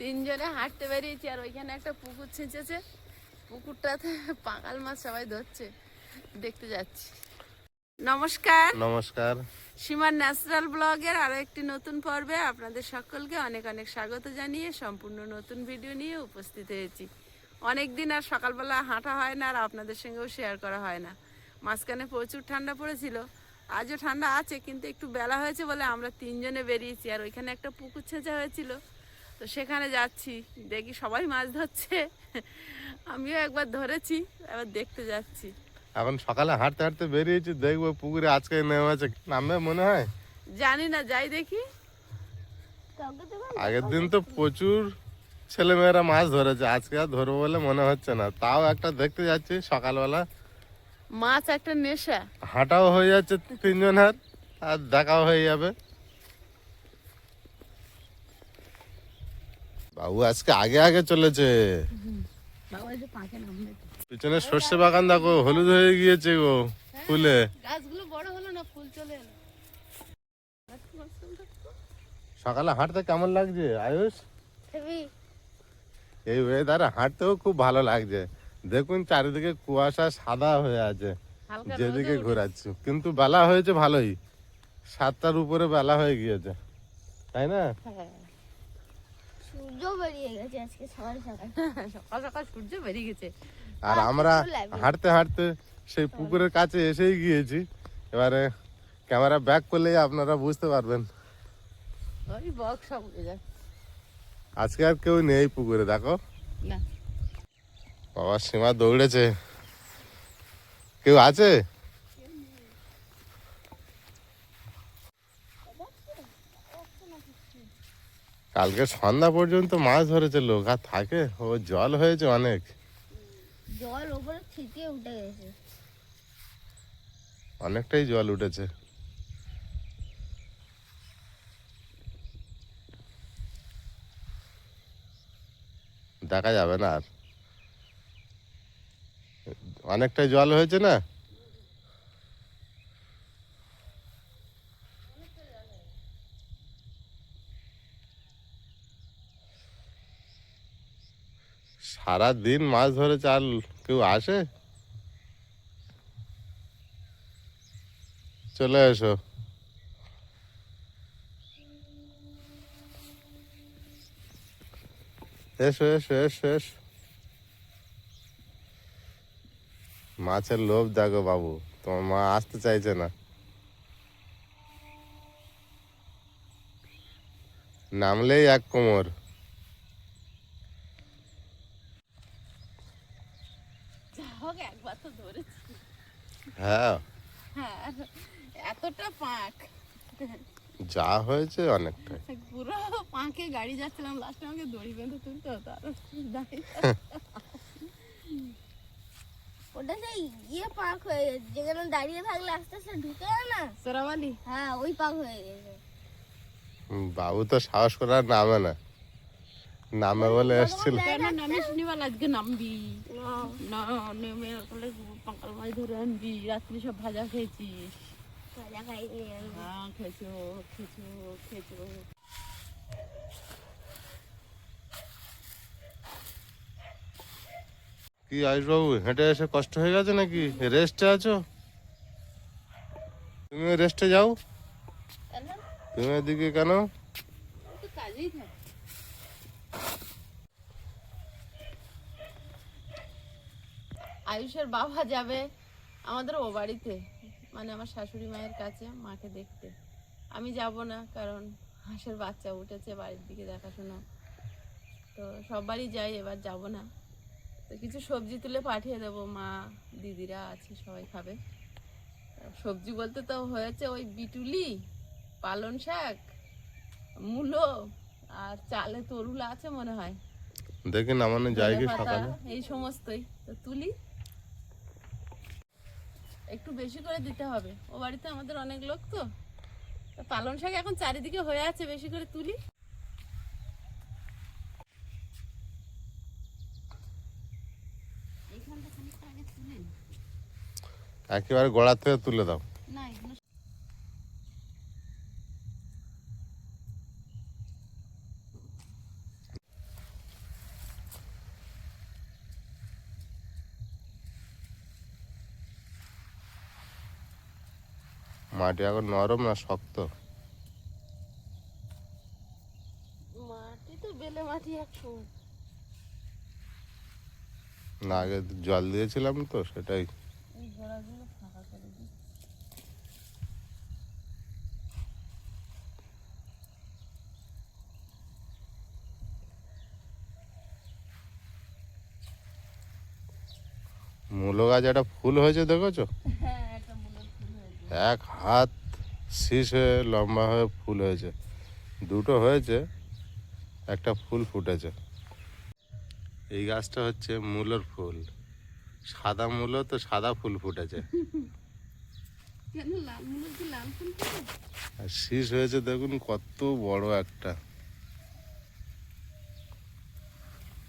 তিনজনে হাঁটতে বেরিয়েছি আর ওইখানে একটা পুকুর ছেঁচেছে। পুকুরটাতে পাঙাল মাছ সবাই ধরছে। দেখতে যাচ্ছি। নমস্কার। নমস্কার। সীমার ন্যাচারাল ব্লগের আরও একটি নতুন পর্বে আপনাদের সকলকে অনেক অনেক স্বাগত জানিয়ে সম্পূর্ণ নতুন ভিডিও নিয়ে উপস্থিত হয়েছি। অনেক দিন আর সকালবেলা হাঁটা হয় না আর আপনাদের সঙ্গেও শেয়ার করা হয় না। মাঝখানে প্রচুর ঠান্ডা পড়েছিল। আজও ঠান্ডা আছে কিন্তু একটু বেলা হয়েছে বলে আমরা তিনজনে বেরিয়েছি। আর ওইখানে একটা পুকুর ছেঁচা হয়েছিল। তো সেখানে যাচ্ছি দেখি সবাই মাছ ধরছে। আমিও একবার ধরেছি এবার দেখতে যাচ্ছি। এখন সকালে হাঁটতে হাঁটতে বেরিয়েছি দেখব পুকুরে আজকে নেমেছে নামবে মনে হয়? জানি না যাই দেখি। আগের দিন তো প্রচুর ছেলেমেয়েরা মাছ ধরেছে আজকে আর ধরবো বলে মনে হচ্ছে না। তাও একটা দেখতে যাচ্ছি সকালবেলা। মাছ একটা নেশা। হাঁটাও হয়ে যাচ্ছে তিনজনের আর দেখাও হয়ে যাবে। বাবু আজকে আগে আগে চলেছে। পিছনে সর্ষে বাগান দেখো হলুদ হয়ে গিয়েছে গো ফুলে। গাছগুলো বড় হলো না ফুল চলে এলো। সকালে হাঁটতে কেমন লাগছে আয়ুষ? এই ওয়েদারে হাঁটতেও খুব ভালো লাগছে। দেখুন চারিদিকে কুয়াশা সাদা হয়ে আছে যেদিকে ঘোরাচ্ছি। কিন্তু বেলা হয়েছে ভালোই সাতটার উপরে বেলা হয়ে গিয়েছে। তাই না? হ্যাঁ। সূর্য বেরিয়ে গেছে আজকে সকাল সকাল। সকাল সকাল সূর্য বেরিয়ে গেছে। আর আমরা হাঁটতে হাঁটতে সেই পুকুরের কাছে এসেই গিয়েছি। এবারে ক্যামেরা ব্যাক করলেই আপনারা বুঝতে পারবেন। আজকে আর কেউ নেই পুকুরে দেখো। না। বাবা সীমা দৌড়েছে। কেউ আছে? কালকে সন্ধ্যা পর্যন্ত মাছ ধরেছে লোক আর থাকে ও জল হয়েছে অনেক। জল ছিটিয়ে উঠে গেছে। অনেকটাই জল উঠেছে। দেখা যাবে না আর। অনেকটাই জল হয়েছে না? সারা দিন মাছ ধরে চাল কেউ আসে? চলে এসো। এসো এসো এসো এসো। মাছের লোভ দেখো বাবু, তোমার মা আসতে চাইছে না। নামলেই এক কোমর যা হোক একবার তো ধরেছি হ্যাঁ। হ্যাঁ এতটা পাঁক। যা হয়েছে অনেকটাই। পুরো পাঁকে গাড়ি যাচ্ছিলাম লাস্টে আমাকে দড়ি বেঁধে তুলতে হতো আর ওটা সেই ইয়ে পাক হয়ে গেছে যেখানে দাঁড়িয়ে থাকলে আস্তে আস্তে ঢুকে না? সোরাবালি। হ্যাঁ ওই পাক হয়ে গেছে। বাবু তো সাহস করার নামে না। নামে বলে এসছিল। নিবাল আজকে নামবি। না নেমে মাছ ধরে আনবি রাত্রি সব ভাজা খেয়েছিস। ভাজা হ্যাঁ খেয়েছো খেয়েছো খেয়েছো। কি আয়ুষ বাবু হেঁটে এসে কষ্ট হয়ে গেছে নাকি? রেস্টে আছো? তুমি রেস্টে যাও। তুমি এদিকে কেন? কাজেই থাকে। আয়ুষের বাবা যাবে আমাদের ও বাড়িতে মানে আমার শাশুড়ি মায়ের কাছে মাকে দেখতে। আমি যাব না কারণ হাঁসের বাচ্চা উঠেছে বাড়ির দিকে দেখাশোনা। তো সববারই যাই এবার যাব না। তো কিছু সবজি তুলে পাঠিয়ে দেবো মা দিদিরা আছে সবাই খাবে। সবজি বলতে তো হয়েছে ওই বিটুলি পালন শাক মূলো আর চালে তরুল আছে মনে হয়। দেখি নামানো যায় কি ধনে পাতা, সকালে। এই সমস্তই। তো তুলি একটু বেশি করে দিতে হবে। ও বাড়িতে আমাদের অনেক লোক তো। পালন পালং শাক এখন চারিদিকে হয়ে আছে বেশি করে তুলি। একেবারে গোড়া থেকে তুলে দাও। মাটি এখন নরম না শক্ত? মাটি তো বেলে মাটি এক না আগে জল দিয়েছিলাম তো সেটাই। মূলো গাছ একটা ফুল হয়েছে দেখেছ হ্যাঁ একটা মূলের ফুল হয়েছে এক হাত শীষ হয়ে লম্বা হয়ে ফুল হয়েছে। দুটো হয়েছে একটা ফুল ফুটেছে। এই গাছটা হচ্ছে মূলোর ফুল। সাদা মূলো তো সাদা ফুল ফুটেছে? আর শীষ হয়েছে দেখুন কত বড় একটা।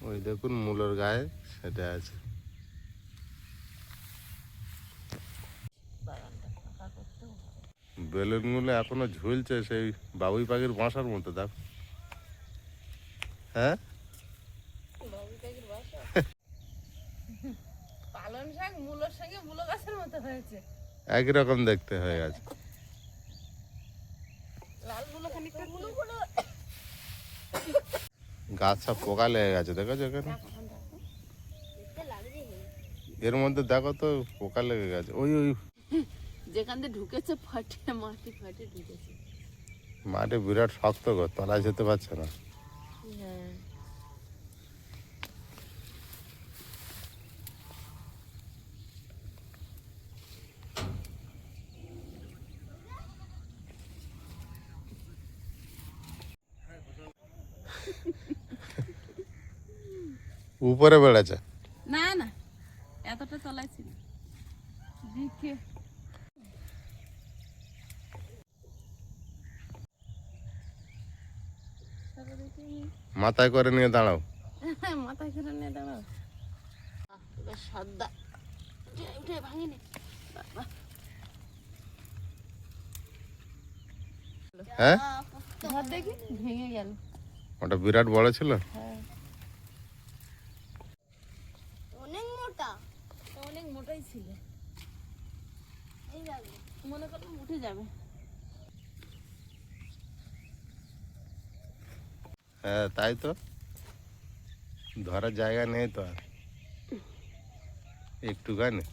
ওই দেখুন মূলোর গায়ে সেটা আছে বাগানটা ফাঁকা করতে হবে। বেলুনগুলো এখনও ঝুলছে সেই বাবুই পাখির বাসার মতো দেখ। হ্যাঁ? বাবুই পাখির বাসা? পালং শাক মূলোর সঙ্গে মূলো গাছের মতো হয়েছে। একই রকম দেখতে হয়ে গেছে। গাছ সব পোকা লেগে গেছে দেখেছ এখানে? এর মধ্যে দেখো তো পোকা লেগে গেছে। ওই ওই। যেখান দিয়ে ঢুকেছে ফাটিয়ে মাটি ফাটিয়ে ঢুকেছে। মাঠে বিরাট শক্ত গো তলায় যেতে পারছে না। হ্যাঁ। উপরে বেড়েছে না না এতটা তলায় ছিল দিকে মাথায় করে নিয়ে দাঁড়াও। মাথায় করে নিয়ে দাঁড়াও। সদ্দা। উঠে উঠে ভাঙিনি হ্যাঁ? দেখি? ভেঙে গেল। ওটা বিরাট বড় ছিল? হ্যাঁ। অনেক মোটা। অনেক মোটাই ছিল। এই মনে করলাম উঠে যাবে। হ্যাঁ তাই তো? ধরার জায়গা নেই তো আর। একটুখানি।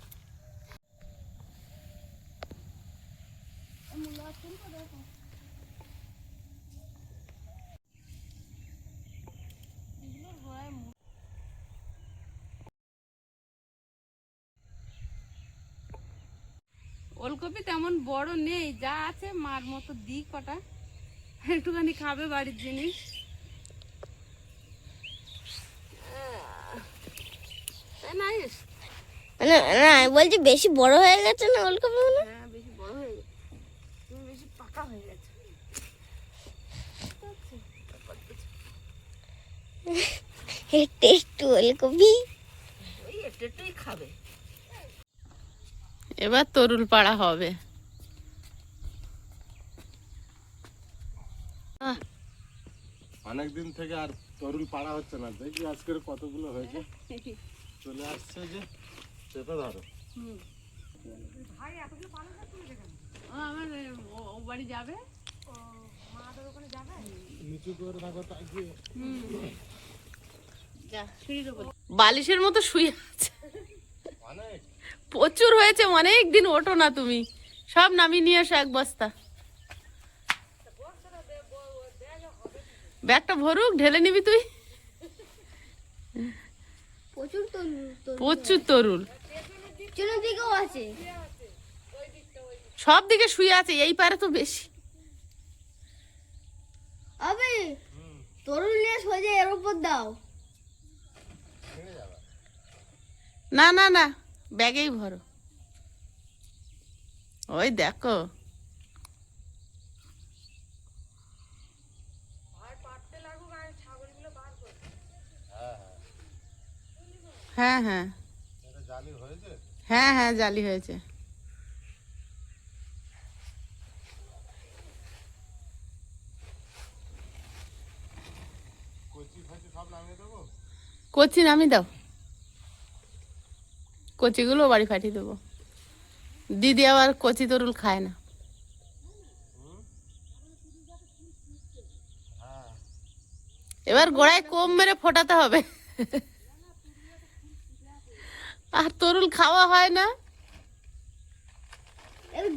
ওলকপি তেমন বড় নেই, যা আছে মার মতো দিই কটা। একটুখানি খাবে বাড়ির জিনিস। না না আমি বলছি বেশি বড় হয়ে গেছে না ওলকপি গুলো হ্যাঁ বেশি বড় হয়ে গেছে। তুমি বেশি পাকা হয়ে গেছে। একটু একটু ওলকপি একটু একটুই খাবে। এবার তরুল পাড়া হবে। অনেক দিন থেকে আর তরুল পাড়া হচ্ছে না। দেখি আজকের কতগুলো হয়েছে। চলে আসছে যে চেপে ধরো ও আমার ও- ও বাড়ি যাবে। নিচু করে থাকো তাই বালিশের মতো শুয়ে আছে। প্রচুর হয়েছে অনেক দিন ওঠো না তুমি। সব নামিয়ে নিয়ে এসো এক বস্তা। ব্যাগটা ভরুক ঢেলে নিবি তুই। প্রচুর তরুল প্রচুর তরুল পিছনের দিকেও আছে। সব দিকে শুয়ে আছে এই পারে তো বেশি। আবে তরুল নিয়ে সোজা এর উপর দাও। না না না ব্যাগেই ভরো। ওই দেখো। হ্যাঁ হ্যাঁ। হ্যাঁ হ্যাঁ জালি হয়েছে। কচি নামি দাও। কচিগুলো বাড়ি ফাটিয়ে দেবো। দিদি আবার কচি তরুল খায় না। এবার গোড়ায় কম মেরে ফোটাতে হবে। আর তরুল খাওয়া হয় না?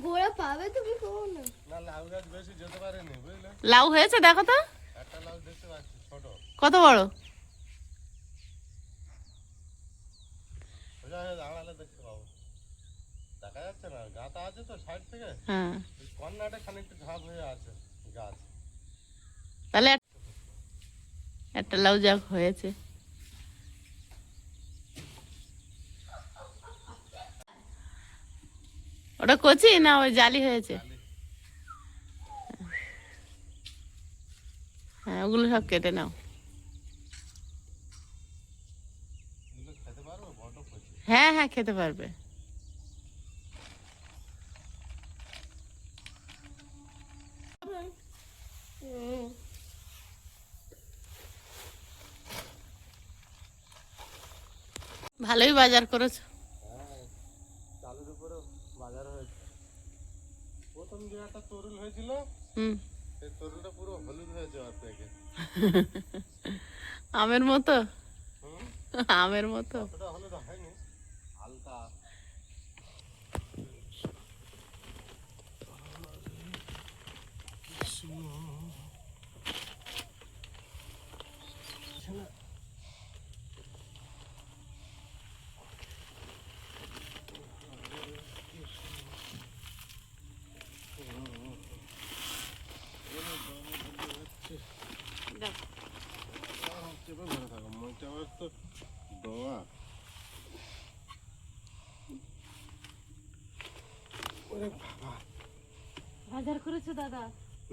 গোড়া পাবে তুমি না। না লাউ গাছ বেশি যেতে পারেনি বুঝলে? লাউ হয়েছে দেখো তো। একটা লাউ দেখতে পাচ্ছি ছোট। কত বড়? দাঁড়ালে দেখতে পাবো। দেখা যাচ্ছে না আছে তো সাইড থেকে। হ্যাঁ। ওই কর্নারে খানিকটা ঝাঁপ হয়ে আছে গাছ। তাহলে একটা লাউ যাক হয়েছে। ওটা কচি না ওই জালি হয়েছে? হ্যাঁ ওগুলো সব কেটে নাও। হ্যাঁ হ্যাঁ খেতে পারবে। ভালোই বাজার করেছ হ্যাঁ চালুর উপরে বাজার হয়েছে যে একটা তরুল হয়েছিল হুম। সেই তরুলটা পুরো হলুদ হয়ে থেকে। আমের মতো? আমের মতো? হলুদ হয়নি হালকা চেপে ধরে থাকো মইটা আবার তো দোয়া ওরে বাবা বাজার করেছ দাদা?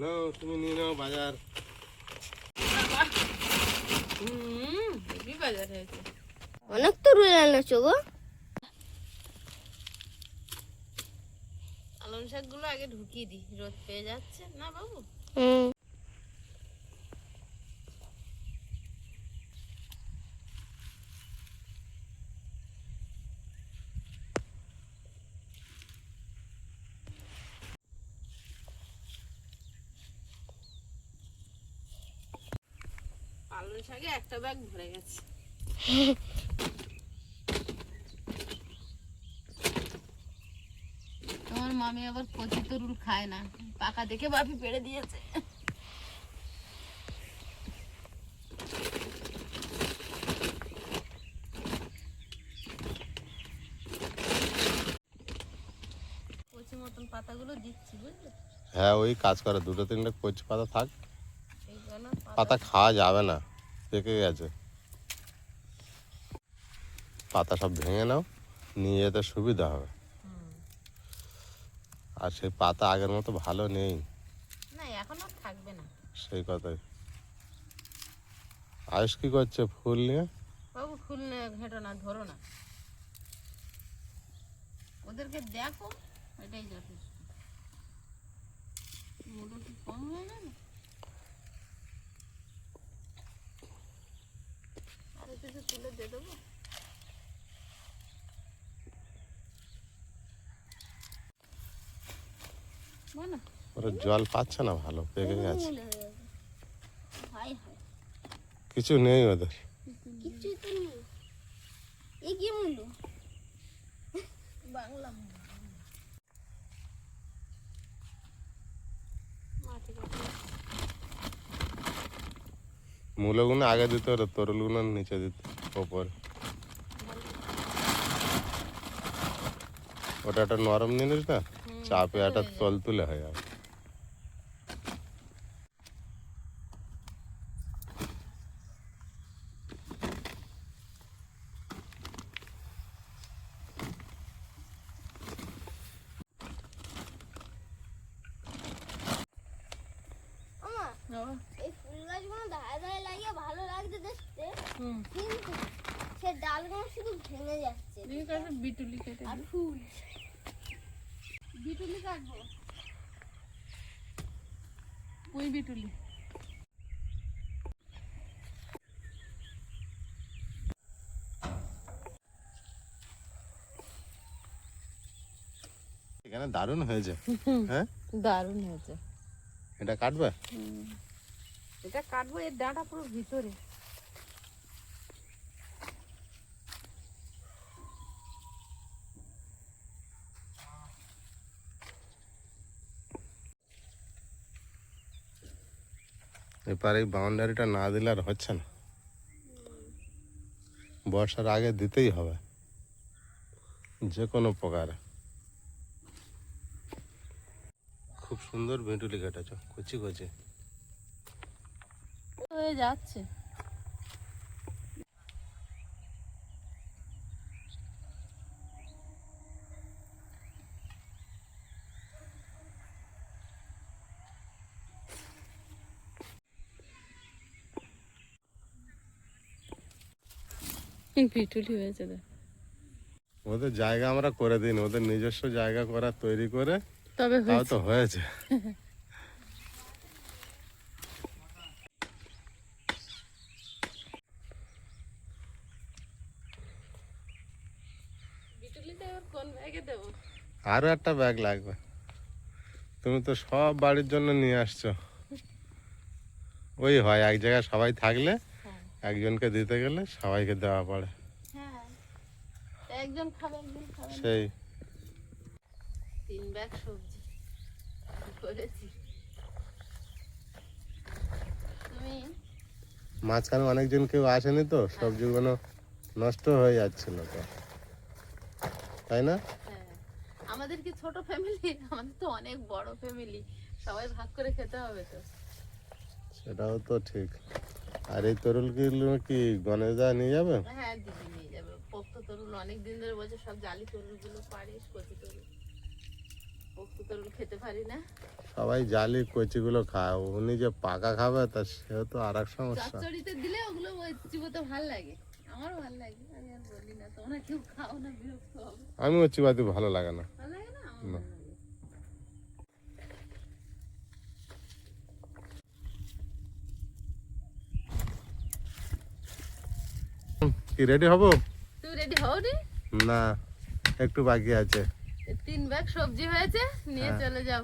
নাও তুমি নিয়ে নাও বাজার। হুম হেভি বাজার হয়েছে। অনেক তো রুই আনছো গো। পালং শাকগুলো আগে ঢুকিয়ে দিই রোদ পেয়ে যাচ্ছে। না বাবু? হুম। পালং শাকে একটা ব্যাগ ভরে গেছে। তোমার মামি আবার কচি তরুল খায় না। পাকা দেখে বাপি পেড়ে দিয়েছে। কচি মতন পাতাগুলো দিচ্ছি বুঝলে? হ্যাঁ ওই কাজ করে। দুটো তিনটে কচি পাতা থাক। পাতা খাওয়া যাবে না। পেকে গেছে। পাতা সব ভেঙে নাও নিয়ে যেতে সুবিধা হবে। আর সেই পাতা আগের মতো ভালো নেই। না এখন আর থাকবে না। সেই কথাই। আয়ুষ কি করছে ফুল নিয়ে? বাবু ফুল নে ঘেঁটো না ধরো না। ওদেরকে দেখো এটাই যথেষ্ট। কম হয়ে গেল? কিছু তুলে দিয়ে দেবো? ওরা জল পাচ্ছে না ভালো পেকে গেছে। কিছু নেই ওদের। তো নেই। এ কি বাংলা মাটি কাটে মূলগুলো আগে দিতে হতো তরুলগুলো নিচে দিত ওপরে ওটা একটা নরম জিনিস না চাপে একটা তল তুলে হয়ে যাবে আমা বাবা, এই ফুল গাছগুলো ধারে ধারে লাগিয়ে ভালো লাগছে দেখতে হুম কিন্তু সে ডালগুলো শুধু ভেঙে যাচ্ছে ঠিক আছে বিটুলি কেটে আর দিই। ফুল বিটুলি কাটবো ওই বিটুলি এখানে দারুণ হয়েছে। হ্যাঁ? দারুণ হয়েছে। এটা কাটবে? এটা কাটবো এর ডাঁটা পুরো ভিতরে। এবার এই বাউন্ডারিটা না দিলে আর হচ্ছে না। বর্ষার আগে দিতেই হবে। যে কোনো প্রকারে। খুব সুন্দর ভেঁটুলি কেটেছ কচি কচি। হয়ে যাচ্ছে। পিটুলি হয়েছে ওদের জায়গা আমরা করে দিন ওদের নিজস্ব জায়গা করা তৈরি করে তবে তাও তো হয়েছে। আরও একটা ব্যাগ লাগবে। তুমি তো সব বাড়ির জন্য নিয়ে আসছো। ওই হয় এক জায়গায় সবাই থাকলে হ্যাঁ। একজনকে দিতে গেলে সবাইকে দেওয়া পড়ে। হ্যাঁ। সেই। তিন ব্যাগ সবজি। করেছি। মাঝখানে অনেকজন কেউ আসেনি তো সবজিগুলো নষ্ট হয়ে যাচ্ছিল তো। তাই না? হ্যাঁ। আমাদের কি ছোট ফ্যামিলি আমাদের তো অনেক বড় ফ্যামিলি সবাই ভাগ করে খেতে হবে তো। সেটাও তো ঠিক। আর এই তরুলগুলো কি গণেশ দা নিয়ে যাবে? হ্যাঁ দিদি নিয়ে যাবে। পোক্ত তরুল অনেক দিন ধরে বলছে সব জালি তরুলগুলো পারিস কচি তরুল তরুল। খেতে পারি না। সবাই জালি কচিগুলো খায় উনি যে পাকা খাবে তা সেও তো আর এক সমস্যা। চচ্চড়িতে দিলে ওগুলো চিবোতে ভালো লাগে। আমারও ভালো লাগে আমি আর বলি না তোমরা কেউ খাও না বিরক্ত হবে। আমি চিবাতে ভালো লাগে না। ভালো লাগে। কি রেডি হব? রেডি হও না একটু বাকি আছে। তিন ব্যাগ সবজি হয়েছে নিয়ে হ্যাঁ। চলে যাও।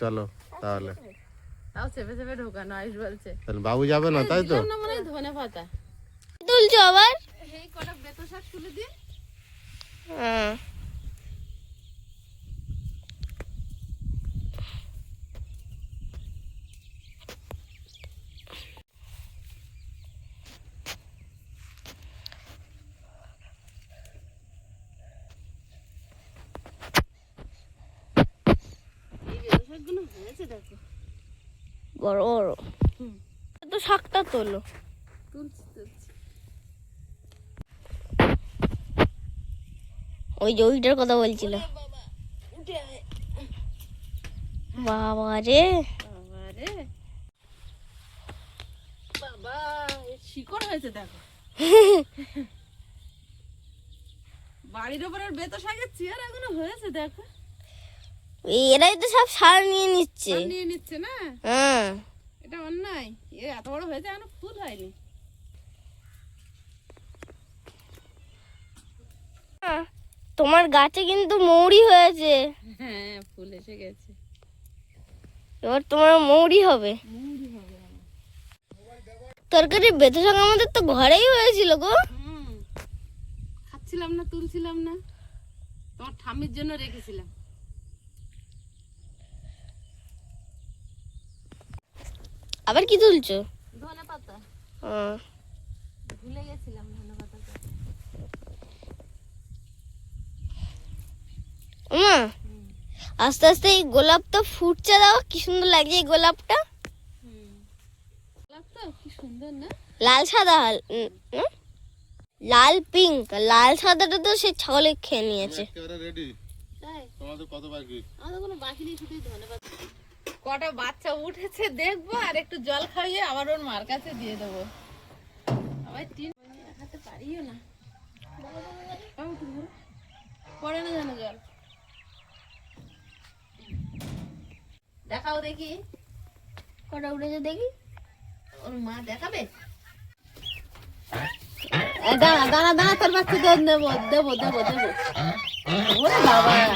চলো তাহলে। তাও চেপে চেপে ঢোকানো আইস বলছে। তাহলে বাবু যাবে না তাই তো? না মনে ধনে পাতা। তুলছো আবার? এই কটা বেতো শাক তুলে দিন হ্যাঁ এই বেতো শাকগুলো হয়েছে দেখো বড় বড় হুম। তো শাকটা তোলো। ওই যে ওইটার কথা বলছিল। বাবা রে। বাবা শিকড় হয়েছে দেখো বাড়ির বেতো শাকের চেয়ার এখনও হয়েছে দেখো এরাই তো সব সার নিয়ে নিচ্ছে। নিয়ে নিচ্ছে না? হ্যাঁ। এটা অন্যায়। এ এত বড় হয়েছে এখনও ফুল হয়নি। হ্যাঁ, তোমার গাছে কিন্তু মৌরি হয়েছে। হ্যাঁ ফুল এসে গেছে। এবার তোমার মৌরি হবে। তরকারি বেঁধে শাক আমাদের তো ঘরেই হয়েছিল গো। খাচ্ছিলাম না তুলছিলাম না। তোমার ঠামির জন্য রেখেছিলাম। আবার কি তুলছো? ধনে পাতা হ্যাঁ। ভুলে গেছিলাম ধনে পাতাটা ওমা আস্তে আস্তে এই গোলাপটা ফুটছে দাও কি সুন্দর লাগছে এই গোলাপটা। গোলাপটা কি সুন্দর না? লাল সাদা হাল- উম, লাল পিঙ্ক লাল সাদাটা তো সে ছাগলে খেয়ে নিয়েছে। রেডি তাই? তোমাদের কত বাকি আমাদের কোনো বাকি নেই শুধু ধনে পাতা কটা বাচ্চা উঠেছে দেখব আর একটু জল খাইয়ে আবার ওর মার কাছে দিয়ে দেবো। আবার পারিও না। পড়ে না যেন জল। দেখাও দেখি। কটা উঠেছে দেখি। ওর মা দেখাবে? দাঁড়া দাঁড়া দাঁড়া, তোর বাচ্চা দেবো দেবো দেবো। দেবো বাবা ওই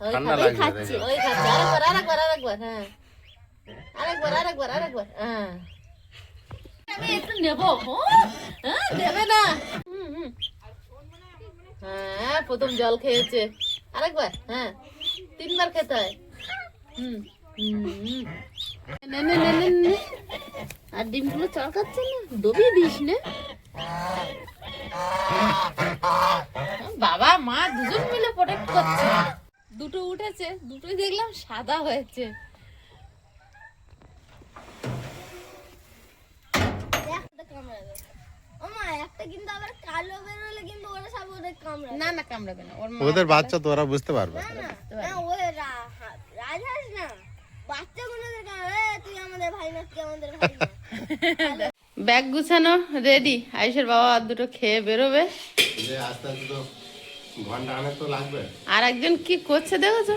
ঠান্ডা লাগবে খাচ্ছে। ওই খাচ্ছে আরেকবার আরেকবার আরেকবার হ্যাঁ আরেকবার আরেকবার আরেকবার হ্যাঁ আমি একটু নেব হ্যাঁ? হ্যাঁ দেবে না হুম, হুম। হ্যাঁ প্রথম জল খেয়েছে। আরেকবার হ্যাঁ তিনবার খেতে হয়। হুম। আর ডিমগুলো চড়কাচ্ছে না? ডুবিয়ে দিস না? বাবা মা দুজন মিলে প্রোটেক্ট করছে। দুটো উঠেছে দুটোই দেখলাম সাদা হয়েছে। দেখ তো একটা কিন্তু আবার কালো বেরোলে কিন্তু ওরা সব ওদের কামড়াবে। না না কামড়াবে না। ওর মা ওদের বাচ্চা তো ওরা বুঝতে পারবে। রাজহাঁস না। এ, তুই আমাদের ভাই না তুই আমাদের ভাই না। ব্যাগ গুছানো রেডি আয়ুষের বাবা আর দুটো খেয়ে বেরোবে। আস্তে আস্তে তো ঘণ্টা অনেক তো লাগবে। আর একজন কি করছে দেখেছ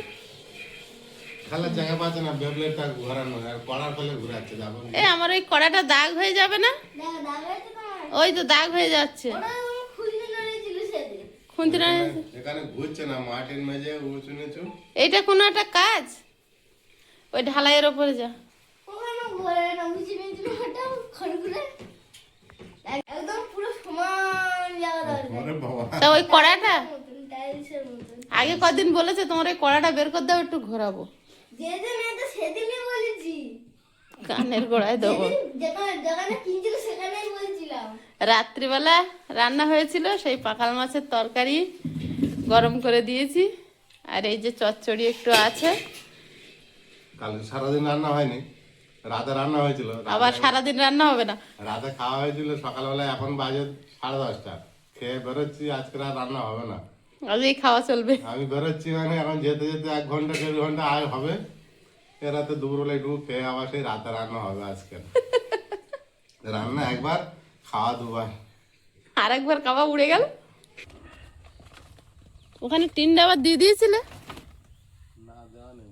খেলার জায়গা পাচ্ছে না বেবলেটটা ঘোরানো আর কড়ার ফলে ঘুরাচ্ছে যাব। এ আমার ওই কড়াটা দাগ হয়ে যাবে না? দেখ ওই তো দাগ হয়ে যাচ্ছে। এখানে ঘুরছে না মাটির মেঝে উঁচু নিচু। এইটা কোনো একটা কাজ? ওই ঢালাইয়ের ওপরে যা। তা ওই কড়াটা? আগে কদিন বলেছে তোমার এই কড়াটা বের করে দাও একটু ঘোরাবো। যেদিন এটা সেদিনই বলেছি। কানের গোড়ায় দেবো। রাত্রিবেলা রান্না হয়েছিল সেই পাকাল মাছের তরকারি গরম করে দিয়েছি। আর এই যে চচ্চড়ি একটু আছে। কালকে সারাদিন রান্না হয়নি রাতে রান্না হয়েছিল। আবার সারাদিন রান্না হবে না। রাতে খাওয়া হয়েছিল সকালবেলা এখন বাজে সাড়ে দশটা। খেয়ে বেরোচ্ছি আজকে আর রান্না হবে না। আজই খাওয়া চলবে। আমি বেরোচ্ছি মানে এখন যেতে যেতে এক ঘণ্টা দেড় ঘণ্টা আয় হবে। রাতে দুপুরবেলা একটু খেয়ে আবার সেই রাতে রান্না হবে আজকে। রান্না একবার খাওয়া দুবার। আর একবার কাবা উড়ে গেল। ওখানে টিনটা আবার দিয়ে দিয়েছিলে? না দেওয়া নেই।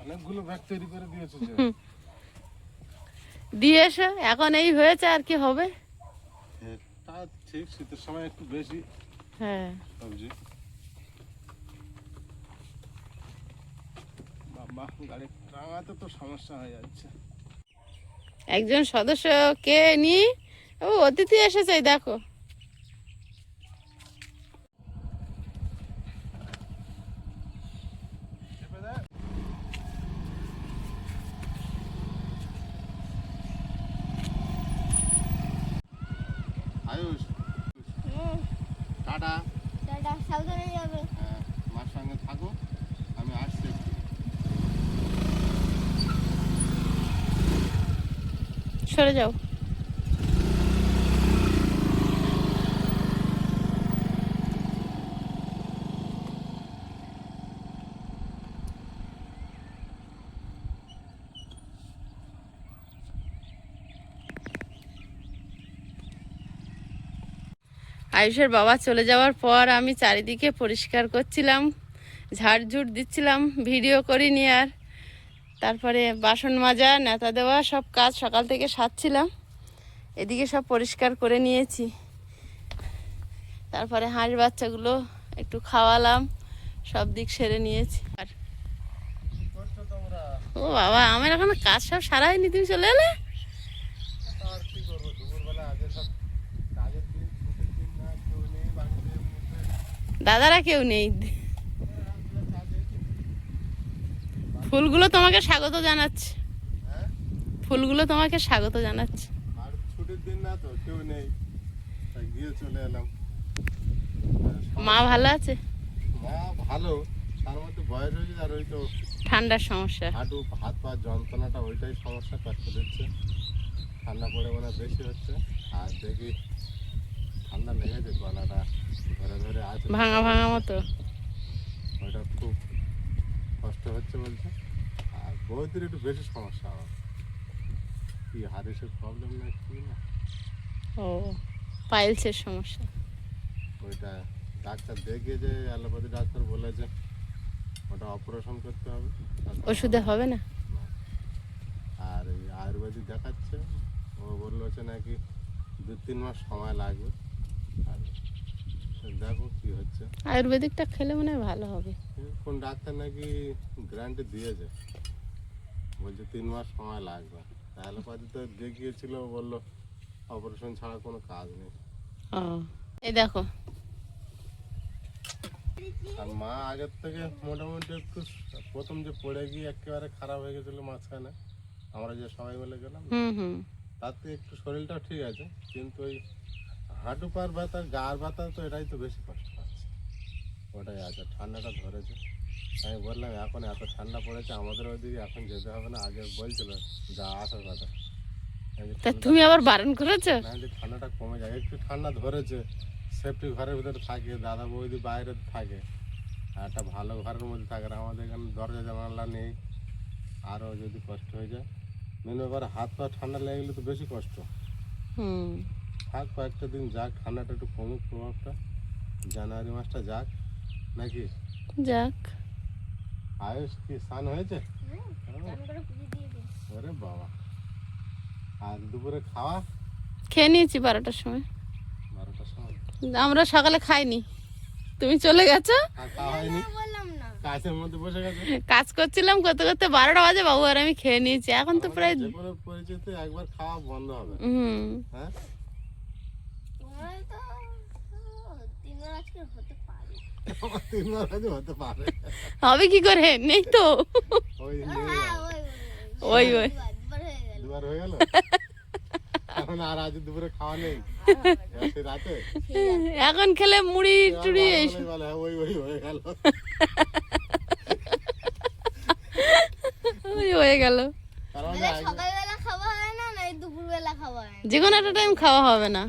অনেকগুলো ব্যাগ তৈরি করে দিয়েছে দিয়ে এসো এখন এই হয়েছে আর কি হবে। তা ঠিক শীতের সময় একটু বেশি। হ্যাঁ। সবজি। বাবা গাড়ি টাঙাতে তো সমস্যা হয়ে যাচ্ছে। একজন সদস্য কে নিয়ে ও অতিথি এসেছে দেখো। আয়ুষ টাটা। সাবধানে যাবে। হ্যাঁ, মার সঙ্গে থাকো আমি আসছি। সরে যাও। আয়ুষের বাবা চলে যাওয়ার পর আমি চারিদিকে পরিষ্কার করছিলাম ঝাড়ঝুড় দিচ্ছিলাম ভিডিও করিনি আর। তারপরে বাসন মাজা নেতা দেওয়া সব কাজ সকাল থেকে সারছিলাম। এদিকে সব পরিষ্কার করে নিয়েছি। তারপরে হাঁস বাচ্চাগুলো একটু খাওয়ালাম সব দিক সেরে নিয়েছি। আর ও বাবা আমার এখন কাজ সব সারা হয়নি তুমি চলে এলে আর কি করব দুপুরবেলা আগে সব কাজের দিন ছুটির দিন না কেউ নেই বাড়িতে মধ্যে দাদারা কেউ নেই। ফুলগুলো তোমাকে স্বাগত জানাচ্ছে। ফুলগুলো তোমাকে স্বাগত জানাচ্ছে। আর ছুটির দিন না তো কেউ নেই। গিয়ে চলে এলাম। মা ভালো আছে? মা ভালো তার মধ্যে বয়স হয়েছে আর ওই তো ঠান্ডার সমস্যা। হাঁটু হাত পা যন্ত্রণাটা ওইটাই সমস্যা করতে দিচ্ছে। ঠান্ডা পড়ে মানে বেশি হচ্ছে। আর দেখি ঠান্ডা লেগেছে গলাটা ধরে ধরে আছে ভাঙা ভাঙা মতো? ওইটা খুব কষ্ট হচ্ছে বলছে আর বৌদির একটু বেশি সমস্যা আমার কি হারিসের প্রবলেম না কি না? ও পাইলসের সমস্যা। ওইটা ডাক্তার দেখিয়ে যে অ্যালোপ্যাথি ডাক্তার বলেছে ওটা অপারেশন করতে হবে। ওষুধে হবে না? আর এই আয়ুর্বেদিক দেখাচ্ছে ও বলল হচ্ছে নাকি দু তিন মাস সময় লাগবে। দেখো কি হচ্ছে। আয়ুর্বেদিকটা খেলে মনে হয় ভালো হবে। কোন ডাক্তার নাকি গ্যারান্টি দিয়েছে? বলছে তিন মাস সময় লাগবে। অ্যালোপ্যাথি তো দেখিয়েছিল বলল অপারেশন ছাড়া কোনো কাজ নেই। এই দেখো। আর মা আগের থেকে মোটামুটি একটু প্রথম যে পড়ে গিয়ে একেবারে খারাপ হয়ে গেছিল মাঝখানে আমরা যে সবাই মিলে গেলাম। তাতে একটু শরীরটাও ঠিক আছে কিন্তু ওই হাঁটু পার ব্যথা গার ব্যথা তো এটাই তো বেশি কষ্ট পাচ্ছে। ওটাই আছে ঠান্ডাটা ধরেছে। আমি বললাম এখন এত ঠান্ডা পড়েছে আমাদের ওইদিকে এখন যেতে হবে না। আগে বলছিল যা আসার কথা তা তুমি আবার বারণ করেছ? না যে ঠান্ডাটা কমে যায় একটু ঠান্ডা ধরেছে সেফটি ঘরের ভিতরে থাকে দাদা বৌদি বাইরে থাকে একটা ভালো ঘরের মধ্যে থাকে আর আমাদের এখানে দরজা জানালা নেই আরও যদি কষ্ট হয়ে যায়। মেন ব্যাপার হাত পা ঠান্ডা লেগে গেলে তো বেশি কষ্ট। হুম। থাক কয়েকটা দিন যাক ঠান্ডাটা একটু কমুক প্রভাবটা। জানুয়ারি মাসটা যাক নাকি? যাক। আয়ুষ কি স্নান হয়েছে? দিন ওরে বাবা। আর দুপুরে খাওয়া? খেয়ে নিয়েছি বারোটার সময়। বারোটার সময়? আমরা সকালে খাইনি। তুমি চলে গেছো? খাওয়া হয়নি? বললাম মধ্যে বসে কাজ করছিলাম করতে করতে বারোটা বাজে বাবু আর আমি খেয়ে নিয়েছি। এখন তো প্রায় পরিচিতি একবার খাওয়া বন্ধ হবে। হুম। হ্যাঁ? তোমার তিনবার আজকে হতে পারে। তিনবার হয়তো হতে পারে। হবে কি করে? নেই তো। ওই হ্যাঁ। ওই দুবার হয়ে গেল। এখন আর আজ দুপুরে খাওয়া নেই? রাতে রাতে? এখন খেলে মুড়ি টুড়ি হ্যাঁ, ওই ওই হয়ে গেল। ওই হয়ে গেল। সকালবেলা খাওয়া হয় না না দুপুরবেলা খাওয়া হয় যে কোনো একটা টাইম খাওয়া হবে না।